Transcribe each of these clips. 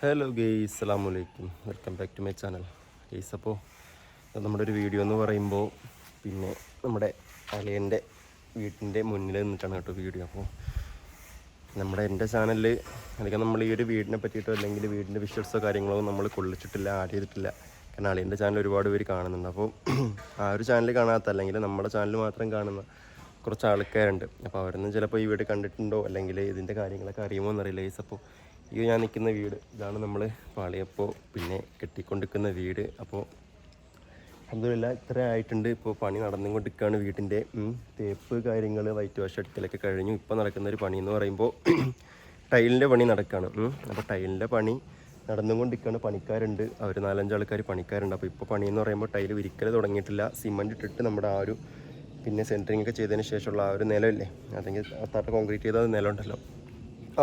Hello guys അസ്സലാമു വലൈക്കും welcome back to my channel guys അപ്പോൾ നമ്മുടെ ഒരു വീഡിയോ എന്ന് പറയുമ്പോൾ പിന്നെ നമ്മുടെ അളിയന്റെ വീട്ടിന്റെ മുന്നിൽ നിന്നിട്ടാണ് കേട്ടോ വീഡിയോ അപ്പോൾ നമ്മുടെ എന്റെ ചാനലിൽ അല്ലെങ്കിൽ നമ്മൾ ഈ ഒരു വീടിനെ പറ്റിയിട്ടോ അല്ലെങ്കിൽ വീടിന്റെ വിഷ്വൽസോ കാര്യങ്ങളോ നമ്മൾ കൊള്ളിച്ചിട്ടില്ല ആഡ് ചെയ്തിട്ടില്ല. കാരണം അളിയന്റെ ചാനൽ ഒരുപാട് പേര് കാണുന്നുണ്ട്. അപ്പോൾ ആ ഒരു ചാനൽ കാണാത്ത അല്ലെങ്കിൽ നമ്മുടെ ചാനൽ മാത്രം കാണുന്ന കുറച്ച് ആൾക്കാരുണ്ട്. അപ്പോൾ അവരൊന്നും ചിലപ്പോൾ ഈ വീട് കണ്ടിട്ടുണ്ടോ അല്ലെങ്കിൽ ഇതിന്റെ കാര്യങ്ങളൊക്കെ അറിയുമോ എന്നറിയില്ല. ഗെയ്സ് അപ്പോൾ ഈ ഞാൻ നിൽക്കുന്ന വീട്. ഇതാണ് നമ്മൾ പാളിയപ്പോൾ പിന്നെ കെട്ടിക്കൊണ്ടിരിക്കുന്ന വീട്. അപ്പോൾ അതൊന്നുമില്ല ഇത്ര ആയിട്ടുണ്ട്. ഇപ്പോൾ പണി നടന്നുകൊണ്ടിരിക്കുകയാണ് വീട്ടിന്റെ. തേപ്പ് കാര്യങ്ങൾ വൈറ്റ് വാഷ് അടിക്കലൊക്കെ കഴിഞ്ഞു. ഇപ്പോൾ നടക്കുന്ന ഒരു പണി എന്ന് പറയുമ്പോൾ ടൈലിന്റെ പണി നടക്കുകയാണ് അപ്പോൾ ടൈലിന്റെ പണി നടന്നുകൊണ്ടിരിക്കുകയാണ്. പണിക്കാരുണ്ട്. അവർ നാലഞ്ച് ആൾക്കാർ പണിക്കാരുണ്ട്. അപ്പോൾ ഇപ്പോൾ പണി എന്ന് പറയുമ്പോൾ ടൈൽ വിരിക്കൽ തുടങ്ങിയിട്ടില്ല. സിമന്റ് ഇട്ടിട്ട് നമ്മുടെ ആ ഒരു പിന്നെ സെന്ററിങ് ഒക്കെ ചെയ്തതിന് ശേഷമുള്ള ആ ഒരു നിലമില്ലേ അല്ലെങ്കിൽ തട്ട കോൺക്രീറ്റ് ചെയ്ത നിലമുണ്ടല്ലോ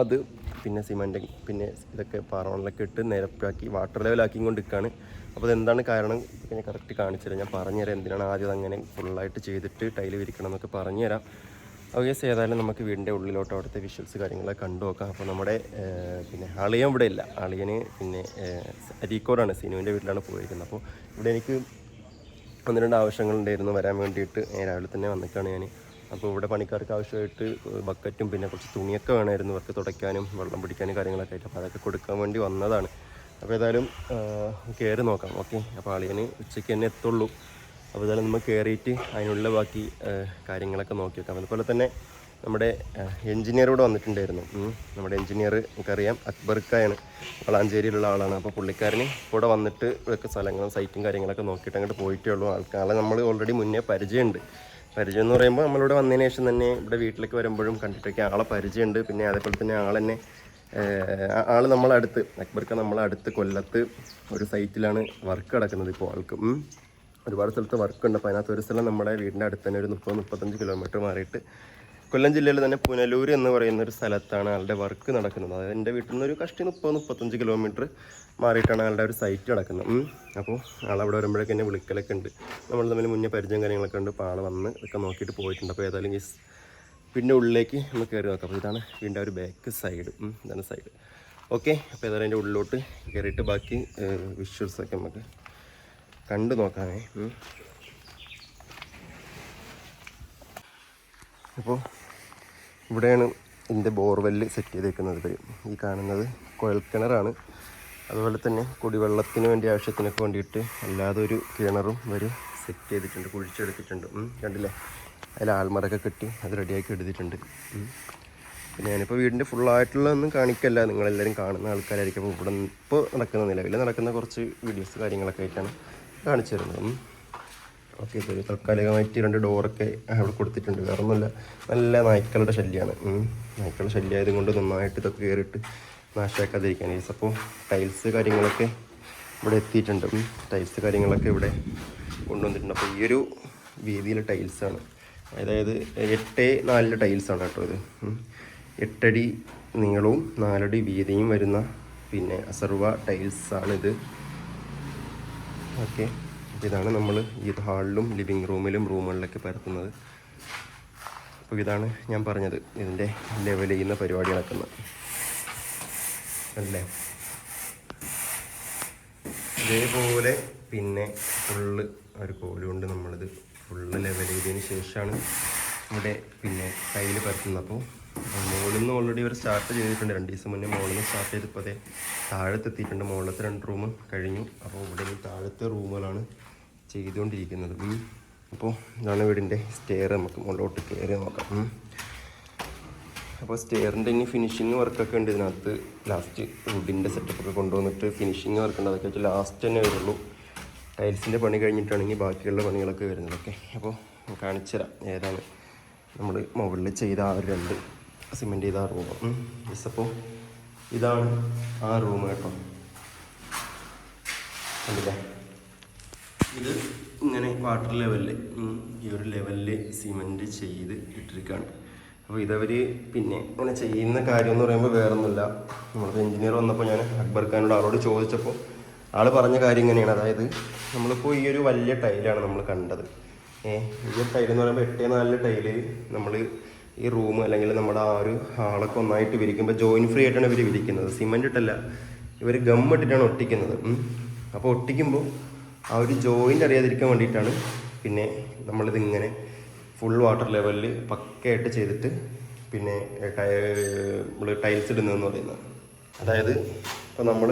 അത് പിന്നെ സിമന്റ് പിന്നെ ഇതൊക്കെ പാറമണലൊക്കെ ഇട്ട് നിരപ്പാക്കി വാട്ടർ ലെവലാക്കി കൊണ്ടിരിക്കുകയാണ് അപ്പോൾ അതെന്താണ് കാരണം? പിന്നെ കറക്റ്റ് കാണിച്ചുതരാം ഞാൻ പറഞ്ഞുതരാം എന്തിനാണ് ആദ്യം അതങ്ങനെ ഫുള്ളായിട്ട് ചെയ്തിട്ട് ടൈൽ വിരിക്കണം എന്നൊക്കെ പറഞ്ഞുതരാം. ഓക്കെ ഏതായാലും നമുക്ക് വീടിന്റെ ഉള്ളിലോട്ട് അവിടുത്തെ വിഷ്വൽസ് കാര്യങ്ങളൊക്കെ കണ്ടു നോക്കാം. അപ്പോൾ നമ്മുടെ പിന്നെ അളിയൻ ഇവിടെ ഇല്ല. അളിയന് പിന്നെ അരീക്കോടാണ് സിനുവിന്റെ വീട്ടിലാണ് പോയിരിക്കുന്നത്. അപ്പോൾ ഇവിടെ എനിക്ക് ഒന്ന് രണ്ട് ആവശ്യങ്ങളുണ്ടായിരുന്നു വരാൻ വേണ്ടിയിട്ട്. രാവിലെ തന്നെ വന്നിട്ടാണ് ഞാൻ അപ്പോൾ ഇവിടെ പണിക്കാർക്ക് ആവശ്യമായിട്ട് ബക്കറ്റും പിന്നെ കുറച്ച് തുണിയൊക്കെ വേണമായിരുന്നു അവർക്ക് തുടയ്ക്കാനും വെള്ളം പിടിക്കാനും കാര്യങ്ങളൊക്കെ ആയിട്ട്. അപ്പോൾ അതൊക്കെ കൊടുക്കാൻ വേണ്ടി വന്നതാണ്. അപ്പോൾ ഏതായാലും കയറി നോക്കാം. ഓക്കെ. അപ്പോൾ ആളിയന് ഉച്ചയ്ക്ക് തന്നെ എത്തുള്ളൂ. അപ്പോൾ ഏതായാലും നമ്മൾ കയറിയിട്ട് അതിനുള്ള ബാക്കി കാര്യങ്ങളൊക്കെ നോക്കി വെക്കാം. അതുപോലെ തന്നെ നമ്മുടെ എൻജിനീയർ ഇവിടെ വന്നിട്ടുണ്ടായിരുന്നു. നമ്മുടെ എൻജിനീയർ നമുക്കറിയാം അക്ബർക്കായാണ് വളാഞ്ചേരിയിലുള്ള ആളാണ്. അപ്പോൾ പുള്ളിക്കാരന് ഇവിടെ വന്നിട്ട് ഇവിടെയൊക്കെ സ്ഥലങ്ങളും സൈറ്റും കാര്യങ്ങളൊക്കെ നോക്കിയിട്ട് അങ്ങോട്ട് പോയിട്ടേ ഉള്ളൂ. ആൾക്കാരെ നമ്മൾ ഓൾറെഡി മുന്നേ പരിചയമുണ്ട്. പരിചയം എന്ന് പറയുമ്പോൾ നമ്മളിവിടെ വന്നതിന് ശേഷം തന്നെ ഇവിടെ വീട്ടിലേക്ക് വരുമ്പോഴും കണ്ടിട്ടൊക്കെ ആളെ പരിചയമുണ്ട്. പിന്നെ അതേപോലെ തന്നെ ആളെന്നെ ആൾ നമ്മളടുത്ത് അക്ബർക്ക് നമ്മളടുത്ത് കൊല്ലത്ത് ഒരു സൈറ്റിലാണ് വർക്ക് നടക്കുന്നത് ഇപ്പോൾ ആൾക്ക്. ഒരുപാട് സ്ഥലത്ത് വർക്ക് ഉണ്ട്. അപ്പോൾ അതിനകത്ത് ഒരു സ്ഥലം നമ്മുടെ വീടിന്റെ അടുത്ത് തന്നെ ഒരു മുപ്പത് മുപ്പത്തഞ്ച് കിലോമീറ്റർ മാറിയിട്ട് കൊല്ലം ജില്ലയിൽ തന്നെ പുനലൂർ എന്ന് പറയുന്ന ഒരു സ്ഥലത്താണ് ആളുടെ വർക്ക് നടക്കുന്നത്. അതായത് എന്റെ വീട്ടിൽ നിന്ന് ഒരു കഷ്ടി മുപ്പത് മുപ്പത്തഞ്ച് കിലോമീറ്റർ മാറിയിട്ടാണ് ആളുടെ ഒരു സൈറ്റ് നടക്കുന്നത്. അപ്പോൾ ആളവിടെ വരുമ്പോഴേക്ക് എന്നെ വിളിക്കലൊക്കെ ഉണ്ട്. നമ്മൾ തമ്മിൽ മുന്നേ പരിചയം കാര്യങ്ങളൊക്കെ ഉണ്ട്. അപ്പോൾ ആൾ വന്ന് ഇതൊക്കെ നോക്കിയിട്ട് പോയിട്ടുണ്ട്. അപ്പോൾ ഏതായാലും ഈ പിന്നെ ഉള്ളിലേക്ക് നമുക്ക് കയറി നോക്കാം. അപ്പോൾ ഇതാണ് വീടിന്റെ ഒരു ബാക്ക് സൈഡ് ഇതാണ് സൈഡ് ഓക്കെ അപ്പോൾ ഏതായാലും അതിന്റെ ഉള്ളിലോട്ട് കയറിയിട്ട് ബാക്കി വിഷ്വൽസൊക്കെ നമുക്ക് കണ്ടു നോക്കാമേ. അപ്പോൾ ഇവിടെയാണ് ഇതിന്റെ ബോർവെല്ല് സെറ്റ് ചെയ്തേക്കുന്നത്. ഈ കാണുന്നത് കുഴൽക്കിണറാണ്. അതുപോലെ തന്നെ കുടിവെള്ളത്തിന് വേണ്ടി ആവശ്യത്തിനൊക്കെ വേണ്ടിയിട്ട് അല്ലാതെ ഒരു കിണറും ഇവർ സെറ്റ് ചെയ്തിട്ടുണ്ട് കുഴിച്ചെടുത്തിട്ടുണ്ട്. കണ്ടില്ലേ? അതിൽ ആൽമറൊക്കെ കെട്ടി അത് റെഡിയാക്കി എടുത്തിട്ടുണ്ട്. പിന്നെ ഞാനിപ്പോൾ വീടിന്റെ ഫുള്ളായിട്ടുള്ളതൊന്നും കാണിക്കല്ല. നിങ്ങളെല്ലാവരും കാണുന്ന ആൾക്കാരായിരിക്കും. അപ്പോൾ ഇവിടെ ഇപ്പോൾ നടക്കുന്ന നിലവിൽ നടക്കുന്ന കുറച്ച് വീഡിയോസ് കാര്യങ്ങളൊക്കെ ആയിട്ടാണ് കാണിച്ചു തരുന്നത്. ഓക്കെ ഒരു താൽക്കാലികമായിട്ട് രണ്ട് ഡോറൊക്കെ അവിടെ കൊടുത്തിട്ടുണ്ട്. വേറെ ഒന്നുമില്ല നല്ല നായ്ക്കളുടെ ശല്യമാണ്. നായ്ക്കളുടെ ശല്യമായത് കൊണ്ട് നന്നായിട്ട് ഇതൊക്കെ കയറിയിട്ട് നാശമാക്കാതിരിക്കാൻ ഈസ് അപ്പോൾ ടൈൽസ് കാര്യങ്ങളൊക്കെ ഇവിടെ എത്തിയിട്ടുണ്ട്. ടൈൽസ് കാര്യങ്ങളൊക്കെ ഇവിടെ കൊണ്ടുവന്നിട്ടുണ്ട്. അപ്പോൾ ഈ ഒരു വീതിയിലെ ടൈൽസാണ്. അതായത് എട്ട് നാലിലെ ടൈൽസാണ് കേട്ടോ ഇത്. എട്ടടി നീളവും നാലടി വീതിയും വരുന്ന പിന്നെ അസർവ ടൈൽസാണിത്. ഓക്കെ. ഇതാണ് നമ്മൾ ഈ ഹാളിലും ലിവിങ് റൂമിലും റൂമുകളിലൊക്കെ പരത്തുന്നത്. അപ്പോൾ ഇതാണ് ഞാൻ പറഞ്ഞത് ഇതിന്റെ ലെവൽ ചെയ്യുന്ന പരിപാടി നടക്കുന്നത് അല്ലേ? ഇതേപോലെ പിന്നെ ഫുള്ള് ഒരു കോലുകൊണ്ട് നമ്മളിത് ഫുള്ള് ലെവൽ ചെയ്തതിന് ശേഷമാണ് ഇവിടെ പിന്നെ കയ്യിൽ പരത്തുന്നത്. അപ്പോൾ മുകളിൽ നിന്ന് ഓൾറെഡി ഇവർ സ്റ്റാർട്ട് ചെയ്തിട്ടുണ്ട്. രണ്ട് ദിവസം മുന്നേ മുകളിൽ നിന്ന് സ്റ്റാർട്ട് ചെയ്തപ്പോൾ അതേ താഴത്തെത്തിയിട്ടുണ്ട്. മുകളിലത്തെ രണ്ട് റൂം കഴിഞ്ഞു. അപ്പോൾ ഇവിടെ താഴത്തെ റൂമുകളാണ് ചെയ്തുകൊണ്ടിരിക്കുന്നത്. അപ്പോൾ ഇതാണ് വീടിന്റെ സ്റ്റെയർ നമുക്ക് മുകളിലോട്ട് കയറി നോക്കാം. അപ്പോൾ സ്റ്റെയറിന്റെ ഇനി ഫിനിഷിങ് വർക്കൊക്കെ ഉണ്ട്. ഇതിനകത്ത് ലാസ്റ്റ് വുഡിന്റെ സെറ്റപ്പൊക്കെ കൊണ്ടുവന്നിട്ട് ഫിനിഷിങ് വർക്ക് ഉണ്ട്. അതൊക്കെ വെച്ചാൽ ലാസ്റ്റ് തന്നെ വരുള്ളൂ. ടൈൽസിന്റെ പണി കഴിഞ്ഞിട്ടാണെങ്കിൽ ബാക്കിയുള്ള പണികളൊക്കെ വരുന്നത്. ഓക്കെ. അപ്പോൾ കാണിച്ചു തരാം ഏതാണ് നമ്മൾ മുകളിൽ ചെയ്ത ആ ഒരു രണ്ട് സിമെന്റ് ചെയ്ത ആ റൂം യെസ് അപ്പോൾ ഇതാണ് ആ റൂം കേട്ടോ. കണ്ടില്ലേ? ഇത് ഇങ്ങനെ വാട്ടർ ലെവലിൽ ഈ ഒരു ലെവലിൽ സിമെന്റ് ചെയ്ത് ഇട്ടിരിക്കുകയാണ് അപ്പോൾ ഇതവർ പിന്നെ ഇങ്ങനെ ചെയ്യുന്ന കാര്യം എന്ന് പറയുമ്പോൾ വേറൊന്നുമില്ല. നമ്മളിപ്പോൾ എഞ്ചിനീയർ വന്നപ്പോൾ ഞാൻ അക്ബർ ഖാനോട് ആളോട് ചോദിച്ചപ്പോൾ ആൾ പറഞ്ഞ കാര്യം ഇങ്ങനെയാണ്. അതായത് നമ്മളിപ്പോൾ ഈ ഒരു വലിയ ടൈലാണ് നമ്മൾ കണ്ടത്. ഏ ഈ ഒരു ടൈൽ എന്ന് പറയുമ്പോൾ എട്ടേ നാല് ടൈൽ നമ്മൾ ഈ റൂം അല്ലെങ്കിൽ നമ്മുടെ ആ ഒരു ഹാളൊക്കെ ഒന്നായിട്ട് വിരിക്കുമ്പോൾ ജോയിൻ ഫ്രീ ആയിട്ടാണ് ഇവർ വിരിക്കുന്നത്. സിമെന്റ് ഇട്ടല്ല ഇവർ ഗം ഇട്ടിട്ടാണ് ഒട്ടിക്കുന്നത്. അപ്പോൾ ഒട്ടിക്കുമ്പോൾ ആ ഒരു ജോയിന്റ് അറിയാതിരിക്കാൻ വേണ്ടിയിട്ടാണ് പിന്നെ നമ്മളിത് ഇങ്ങനെ ഫുൾ വാട്ടർ ലെവലിൽ പക്കയായിട്ട് ചെയ്തിട്ട് പിന്നെ നമ്മൾ ടൈൽസ് ഇടുന്നതെന്ന് പറയുന്നത്. അതായത് ഇപ്പോൾ നമ്മൾ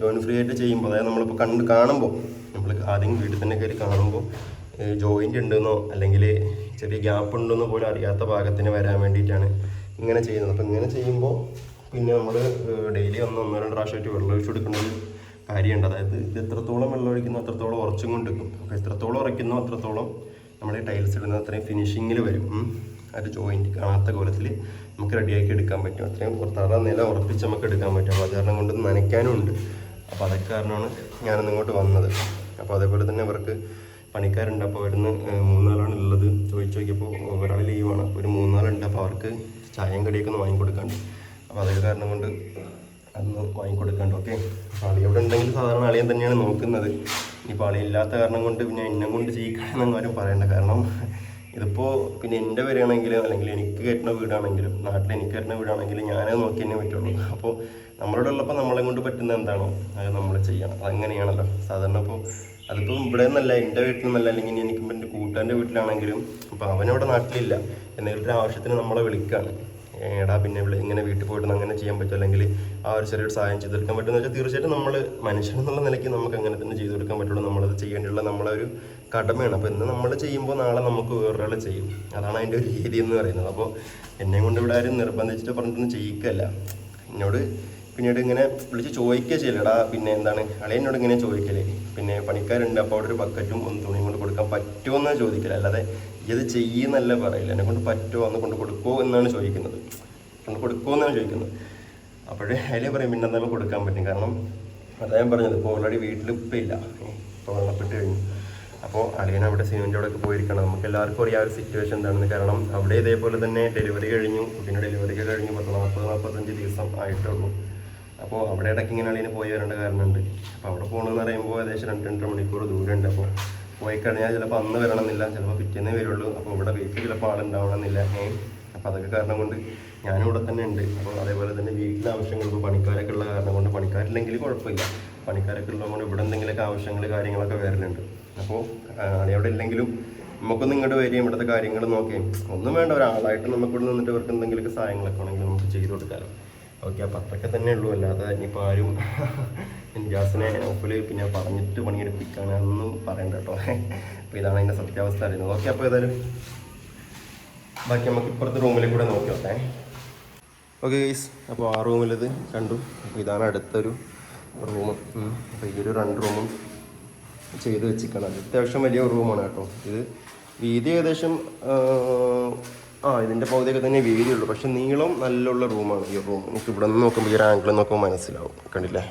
ജോയിൻ ഫ്രീ ആയിട്ട് ചെയ്യുമ്പോൾ അതായത് നമ്മളിപ്പോൾ കണ്ട് കാണുമ്പോൾ നമ്മൾ ആദ്യം വീട്ടിൽ തന്നെ കയറി കാണുമ്പോൾ ജോയിന്റ് ഉണ്ടെന്നോ അല്ലെങ്കിൽ ചെറിയ ഗ്യാപ്പ് ഉണ്ടെന്നോ പോലും അറിയാത്ത ഭാഗത്തിന് വരാൻ വേണ്ടിയിട്ടാണ് ഇങ്ങനെ ചെയ്യുന്നത്. അപ്പോൾ ഇങ്ങനെ ചെയ്യുമ്പോൾ പിന്നെ നമ്മൾ ഡെയിലി ഒന്ന് ഒന്നോ രണ്ടോ പ്രാവശ്യമായിട്ട് വെള്ളം ഒഴിച്ചു കൊടുക്കേണ്ട ഒരു കാര്യമുണ്ട്. അതായത് ഇത് എത്രത്തോളം വെള്ളം ഒഴിക്കുന്നു അത്രത്തോളം ഉറച്ചും കൊണ്ട് നിൽക്കും. അപ്പോൾ എത്രത്തോളം ഉറയ്ക്കുന്നോ അത്രത്തോളം നമ്മുടെ ടൈൽസ് ഇടുന്ന അത്രയും ഫിനിഷിങ്ങിൽ വരും. ഒരു ജോയിന്റ് കാണാത്ത കോലത്തിൽ നമുക്ക് റെഡിയാക്കി എടുക്കാൻ പറ്റും. അത്രയും തറ നില ഉറപ്പിച്ച് നമുക്ക് എടുക്കാൻ പറ്റും. അപ്പോൾ അത് കാരണം കൊണ്ട് നനയ്ക്കാനും ഉണ്ട്. അപ്പോൾ അതൊക്കെ കാരണമാണ് ഞാനൊന്ന് ഇങ്ങോട്ട് വന്നത്. അപ്പോൾ അതേപോലെ തന്നെ അവർക്ക് പണിക്കാരുണ്ട്. അപ്പോൾ ഇവിടുന്ന് മൂന്നാളാണ് ഉള്ളത്. ചോദിച്ചു നോക്കിയപ്പോൾ ഒരാൾ ലീവാണ് അപ്പോൾ ഒരു മൂന്നാളുണ്ട്. അപ്പോൾ അവർക്ക് ചായയും കടിയൊക്കെ ഒന്ന് വാങ്ങിക്കൊടുക്കാണ്ട് അപ്പോൾ അതൊക്കെ കാരണം കൊണ്ട് അന്ന് വാങ്ങിക്കൊടുക്കാണ്ട് ഓക്കെ അളി അവിടെ ഉണ്ടെങ്കിൽ സാധാരണ അളിയൻ തന്നെയാണ് നോക്കുന്നത്. ഇനിയിപ്പോൾ പാളി ഇല്ലാത്ത കാരണം കൊണ്ട് പിന്നെ എന്നെ കൊണ്ട് ചെയ്യിക്കണമെന്ന് ആരും പറയണ്ട. കാരണം ഇതിപ്പോൾ പിന്നെ എന്റെ വരികയാണെങ്കിലും അല്ലെങ്കിൽ എനിക്ക് കയറ്റുന്ന വീടാണെങ്കിലും നാട്ടിൽ എനിക്ക് കയറ്റുന്ന വീടാണെങ്കിലും ഞാനത് നോക്കി തന്നെ പറ്റുള്ളൂ. അപ്പോൾ നമ്മളോട് ഉള്ളപ്പോൾ നമ്മളെ കൊണ്ട് പറ്റുന്ന എന്താണോ അത് നമ്മൾ ചെയ്യണം. അതങ്ങനെയാണല്ലോ. സാധാരണ ഇപ്പോൾ അതിപ്പോൾ ഇവിടെ നിന്നല്ല എന്റെ വീട്ടിൽ നിന്നല്ല അല്ലെങ്കിൽ എനിക്ക് എന്റെ കൂട്ടുകാരന്റെ വീട്ടിലാണെങ്കിലും അപ്പോൾ അവനവിടെ നാട്ടിലില്ല. എന്തെങ്കിലും ഒരു ആവശ്യത്തിന് നമ്മളെ വിളിക്കുകയാണ് എടാ പിന്നെ ഇവിടെ ഇങ്ങനെ വീട്ടിൽ പോയിട്ട് അങ്ങനെ ചെയ്യാൻ പറ്റും അല്ലെങ്കിൽ ആ ഒരു ചെറിയൊരു സഹായം ചെയ്ത് കൊടുക്കാൻ പറ്റുമെന്ന് വെച്ചാൽ തീർച്ചയായിട്ടും നമ്മൾ മനുഷ്യൻ എന്നുള്ള നിലയ്ക്ക് നമുക്ക് അങ്ങനെ തന്നെ ചെയ്തു കൊടുക്കാൻ പറ്റുള്ളൂ. നമ്മളത് ചെയ്യേണ്ടിയുള്ള നമ്മളെ ഒരു കടമയാണ്. അപ്പോൾ ഇന്ന് നമ്മൾ ചെയ്യുമ്പോൾ നാളെ നമുക്ക് വേറൊരാൾ ചെയ്യും. അതാണ് അതിന്റെ ഒരു രീതി എന്ന് പറയുന്നത്. അപ്പോൾ എന്നെ കൊണ്ട് ഇവിടെ ആരും നിർബന്ധിച്ചിട്ട് പറഞ്ഞിട്ടൊന്നും ചെയ്യിക്കല്ല. എന്നോട് പിന്നീട് ഇങ്ങനെ വിളിച്ച് ചോദിക്കുക ചെയ്യലടാ പിന്നെ എന്താണ്? അളിയനോട് ഇങ്ങനെ ചോദിക്കൽ. പിന്നെ പണിക്കാരുണ്ട് അപ്പോൾ അവിടെ ഒരു ബക്കറ്റും ഒന്ന് തുണിയും കൊണ്ട് കൊടുക്കാൻ പറ്റുമോ എന്ന് ചോദിക്കില്ല അല്ലാതെ ഇത് ചെയ്യുന്നല്ല പറയില്ല. എന്നെ കൊണ്ട് പറ്റുമോ അന്ന് കൊണ്ട് കൊടുക്കുമോ എന്നാണ് ചോദിക്കുന്നത്. കൊണ്ട് കൊടുക്കുമോ എന്നാണ് ചോദിക്കുന്നത്. അപ്പോഴേ അതിലേ പറയും പിന്നെ എന്തായാലും കൊടുക്കാൻ പറ്റും. കാരണം ഞാൻ പറഞ്ഞത്. ഇപ്പോൾ ഓൾറെഡി വീട്ടിൽ ഇപ്പം ഇല്ല. ഇപ്പോൾ വെള്ളപ്പെട്ട് കഴിഞ്ഞു. അപ്പോൾ അളിയൻ അവിടെ സിനിമന്റെ അവിടെ ഒക്കെ പോയിരിക്കണം. നമുക്ക് എല്ലാവർക്കും അറിയാം ഒരു സിറ്റുവേഷൻ എന്താണെന്ന്. കാരണം അവിടെ ഇതേപോലെ തന്നെ ഡെലിവറി കഴിഞ്ഞു. കുട്ടീന്റെ ഡെലിവറി കഴിഞ്ഞു. പത്ത് നാൽപ്പത് നാൽപ്പത്തഞ്ച് ദിവസം ആയിട്ടുള്ളൂ. അപ്പോൾ അവിടെ ഇടയ്ക്ക് ഇങ്ങനെ അളിയന് പോയി വരേണ്ട കാരണമുണ്ട് അപ്പോൾ അവിടെ പോകണമെന്ന് പറയുമ്പോൾ ഏകദേശം രണ്ട് രണ്ടര മണിക്കൂർ ദൂരമുണ്ട്. അപ്പോൾ പോയി കഴിഞ്ഞാൽ ചിലപ്പോൾ അന്ന് വരണമെന്നില്ല. ചിലപ്പോൾ പിറ്റേന്നേ വരുള്ളൂ. അപ്പോൾ ഇവിടെ വീട്ടിൽ ചിലപ്പോൾ ആളുണ്ടാവണമെന്നില്ല. ഏ? അപ്പോൾ അതൊക്കെ കാരണം കൊണ്ട് ഞാനും ഇവിടെ തന്നെ ഉണ്ട്. അപ്പോൾ അതേപോലെ തന്നെ വീട്ടിലെ ആവശ്യങ്ങൾ ഇപ്പോൾ പണിക്കാരൊക്കെ ഉള്ള കാരണം കൊണ്ട് പണിക്കാരില്ലെങ്കിൽ കുഴപ്പമില്ല. പണിക്കാരൊക്കെ ഉള്ളതുകൊണ്ട് ഇവിടെ എന്തെങ്കിലുമൊക്കെ ആവശ്യങ്ങൾ കാര്യങ്ങളൊക്കെ വരലുണ്ട് അപ്പോൾ അവിടെ ഇല്ലെങ്കിലും നമുക്കൊന്ന് ഇങ്ങോട്ട് വരികയും ഇവിടുത്തെ കാര്യങ്ങൾ നോക്കുകയും ഒന്നും വേണ്ട. ഒരാളായിട്ട് നമുക്ക് ഇവിടെ നിന്നിട്ട് ഇവർക്ക് എന്തെങ്കിലുമൊക്കെ സഹായങ്ങളൊക്കെ ഉണ്ടെങ്കിൽ നമുക്ക് ചെയ്തു കൊടുക്കാമല്ലോ ഓക്കെ അപ്പം അത്രയൊക്കെ തന്നെ ഉള്ളൂ. അല്ലാതെ ഇനിയിപ്പോൾ ആരും ജാസിനെ ഒപ്പിൽ പിന്നെ പറഞ്ഞിട്ട് പണിയെടുപ്പിക്കാണ് എന്നും പറയണ്ട കേട്ടോ. അപ്പോൾ ഇതാണ് അതിന്റെ സത്യാവസ്ഥ അറിയുന്നത്. ഓക്കെ അപ്പോൾ ഏതായാലും ബാക്കി നമുക്ക് ഇപ്പുറത്തെ റൂമിലേക്ക് കൂടെ നോക്കി നോക്കാം ഓക്കെ ഗൈസ് അപ്പോൾ ആ റൂമിലത് കണ്ടു. അപ്പോൾ ഇതാണ് അടുത്തൊരു റൂം. അപ്പോൾ ഈ ഒരു രണ്ട് റൂമും ചെയ്ത് വെച്ചിരിക്കണം അത് അത്യാവശ്യം വലിയ റൂമാണ് കേട്ടോ. ഇത് വീതി ഏകദേശം ആ, ഇതിന്റെ പകുതിയൊക്കെ തന്നെ വീതിയുള്ളൂ പക്ഷെ നീളം നല്ലുള്ള റൂമാണ് ഈ റൂം. നമുക്ക് ഇവിടെ നിന്ന് നോക്കുമ്പോൾ ഈ ഒരു ആംഗിൾ നോക്കുമ്പോൾ മനസ്സിലാവും. കണ്ടില്ലേ?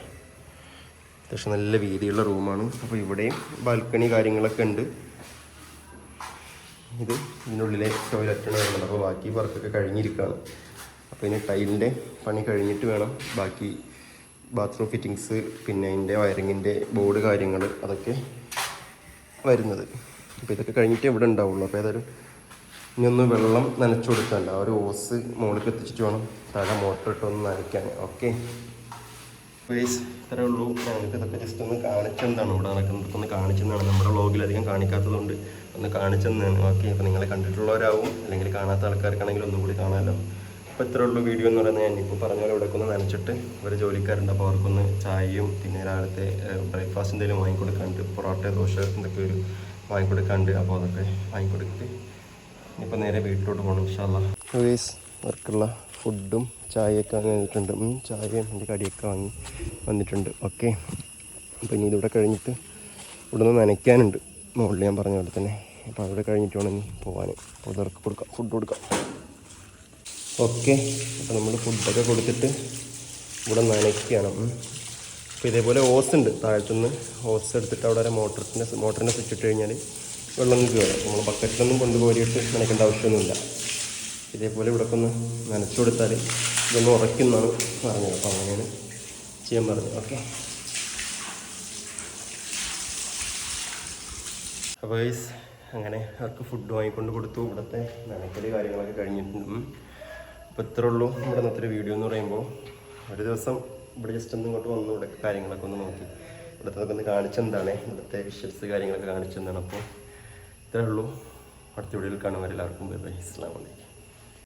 അത്യാവശ്യം നല്ല വീതിയുള്ള റൂമാണ്. അപ്പോൾ ഇവിടെയും ബാൽക്കണി കാര്യങ്ങളൊക്കെ ഉണ്ട്. ഇത് ഇതിനുള്ളിലെ ടോയ്ലറ്റാണ് വരുന്നത് അപ്പോൾ ബാക്കി വർക്കൊക്കെ കഴിഞ്ഞിരിക്കുകയാണ്. അപ്പോൾ ഇനി ടൈലിന്റെ പണി കഴിഞ്ഞിട്ട് വേണം. ബാക്കി ബാത്റൂം ഫിറ്റിങ്സ് പിന്നെ അതിന്റെ വയറിങ്ങിന്റെ ബോർഡ് കാര്യങ്ങൾ അതൊക്കെ വരുന്നത്. അപ്പോൾ ഇതൊക്കെ കഴിഞ്ഞിട്ടേ ഇവിടെ ഉണ്ടാവുള്ളൂ. അപ്പോൾ ഏതായാലും ഇനി ഒന്ന് വെള്ളം നനച്ചു കൊടുക്കണ്ട. ഒരു ഓസ് മുകളിൽ എത്തിച്ചിട്ട് വേണം. താഴെ മോട്ടർ ഇട്ടൊന്ന് നനയ്ക്കാൻ. ഓക്കെ ഇത്രേ ഉള്ളൂ. ഞങ്ങൾക്ക് ഇതൊക്കെ ജസ്റ്റ് ഒന്ന് കാണിച്ചെന്താണ് ഇവിടെ നടക്കുന്നത്. ഒന്ന് കാണിച്ചെന്നാണ് നമ്മുടെ വ്ളോഗിൽ അധികം കാണിക്കാത്തതുകൊണ്ട് ഒന്ന് കാണിച്ചെന്നാണ് ഓക്കെ അപ്പോൾ നിങ്ങളെ കണ്ടിട്ടുള്ളവരാവും. അല്ലെങ്കിൽ കാണാത്ത ആൾക്കാർക്കാണെങ്കിൽ ഒന്നും കൂടി കാണാമല്ലോ അപ്പോൾ ഇത്രേ ഉള്ളൂ വീഡിയോ എന്ന് പറയുന്നത്. ഞാൻ ഇപ്പോൾ പറഞ്ഞ പോലെ ഇവിടെ ഒന്ന് നനച്ചിട്ട് ഒരു ജോലിക്കാരുണ്ട്. അപ്പോൾ അവർക്കൊന്ന് ചായയും പിന്നെ രാവിലത്തെ ബ്രേക്ക്ഫാസ്റ്റ് എന്തെങ്കിലും വാങ്ങിക്കൊടുക്കാണ്ട് പൊറോട്ട ദോശ എന്തൊക്കെ ഒരു വാങ്ങിക്കൊടുക്കാണ്ട് അപ്പോൾ അതൊക്കെ വാങ്ങിക്കൊടുത്തിട്ട് ഇനിയിപ്പോൾ നേരെ വീട്ടിലോട്ട് പോകണം ഇൻഷാല്ല വേസ് അവർക്കുള്ള ഫുഡും ചായയൊക്കെ വാങ്ങിയിട്ടുണ്ട് ഉം, ചായയും എന്റെ കടിയൊക്കെ വാങ്ങി വന്നിട്ടുണ്ട്. ഓക്കെ അപ്പോൾ ഇനി ഇതിവിടെ കഴിഞ്ഞിട്ട് ഇവിടെ നിന്ന് നനയ്ക്കാനുണ്ട്. മുകളിൽ ഞാൻ പറഞ്ഞ പോലെ തന്നെ. അപ്പോൾ അവിടെ കഴിഞ്ഞിട്ട് വേണം ഇനി പോകാൻ അപ്പോൾ ഇവർക്ക് കൊടുക്കാം. ഫുഡ് കൊടുക്കാം. ഓക്കെ അപ്പോൾ നമ്മൾ ഫുഡൊക്കെ കൊടുത്തിട്ട് ഇവിടെ നനയ്ക്കുകയാണ്. അപ്പോൾ ഇതേപോലെ ഓസ് ഉണ്ട്. താഴത്തുനിന്ന് ഓസ് എടുത്തിട്ട് അവിടെ ഒരു മോട്ടറിന്റെ മോട്ടറിന്റെ സ്വിച്ച് ഇട്ട് കഴിഞ്ഞാൽ വെള്ളം കയറും നമ്മൾ ബക്കറ്റിലൊന്നും കൊണ്ടുപോയിട്ട് നനയ്ക്കേണ്ട ആവശ്യമൊന്നുമില്ല. ഇതേപോലെ ഇവിടെ ഒന്ന് നനച്ചു കൊടുത്താൽ ഇതൊന്ന് ഉറയ്ക്കുന്നതാണ് പറഞ്ഞത്. അപ്പോൾ അങ്ങനെയാണ് ചെയ്യാൻ പറഞ്ഞത്. ഓക്കെ. അപ്പോൾ ഗൈസ് അങ്ങനെ അവർക്ക് ഫുഡ് വാങ്ങിക്കൊണ്ട് കൊടുത്തു. ഇവിടുത്തെ നനയ്ക്കൽ കാര്യങ്ങളൊക്കെ കഴിഞ്ഞിട്ടുണ്ട്. അപ്പോൾ ഇത്രേ ഉള്ളൂ നമ്മുടെ ഇന്നത്തെ വീഡിയോ എന്ന് പറയുമ്പോൾ ഒരു ദിവസം ഇവിടെ ജസ്റ്റ് ഒന്ന് ഇങ്ങോട്ട് വന്നു. ഇവിടെ കാര്യങ്ങളൊക്കെ ഒന്ന് നോക്കി. ഇവിടുത്തെ ഒന്ന് കാണിച്ചെന്താണ്? ഇവിടുത്തെ വിഷ്വൽസ് കാര്യങ്ങളൊക്കെ കാണിച്ചെന്താണ്? അപ്പോൾ ഇത്രേ ഉള്ളൂ. അടുത്ത വീഡിയോയിൽ കാണുമ്പോൾ എല്ലാവർക്കും ബൈ ബൈ. അസ്സാം വലൈക്കും